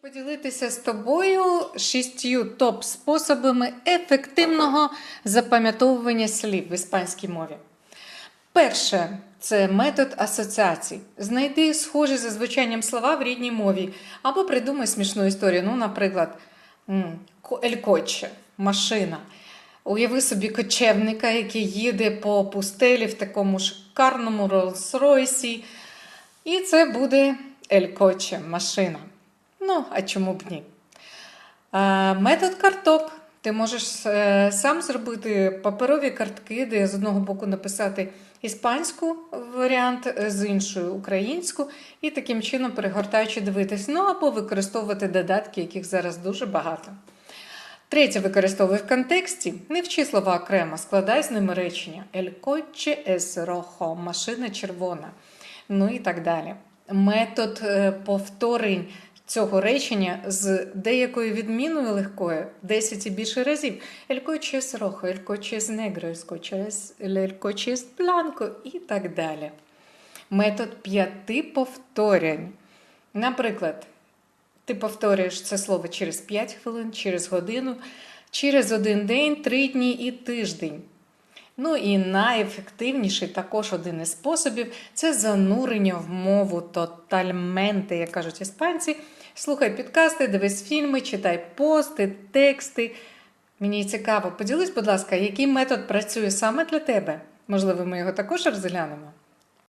Поділитися з тобою шістю топ-способами ефективного запам'ятовування слів в іспанській мові. Перше це метод асоціацій. Знайди схожі за звучанням слова в рідній мові або придумай смішну історію. Ну, наприклад, м, ко- ель коче, машина. Уяви собі кочевника, який їде по пустелі в такому шикарному Роллс-Ройсі. І це буде ель коче, машина. Ну, а чому б ні? Е, Метод карток. Ти можеш е, сам зробити паперові картки, де з одного боку написати іспанську варіант, е, з іншою українську, і таким чином перегортаючи дивитись. Ну або використовувати додатки, яких зараз дуже багато. Третє використовуй в контексті. Не вчи слова окремо, складай з ними речення. El coche es rojo, машина червона. Ну і так далі. Метод повторень цього речення з деякою відміною легкою 10 і більше разів. El coche es rojo, el coche es negro, el coche і так далі. Метод п'яти повторень. Наприклад, ти повторюєш це слово через 5 хвилин, через годину, через один день, три дні і тиждень. Ну і найефективніший також один із способів це занурення в мову тотальменте, як кажуть іспанці. Слухай підкасти, дивись фільми, читай пости, тексти. Мені цікаво, поділись, будь ласка, який метод працює саме для тебе? Можливо, ми його також розглянемо.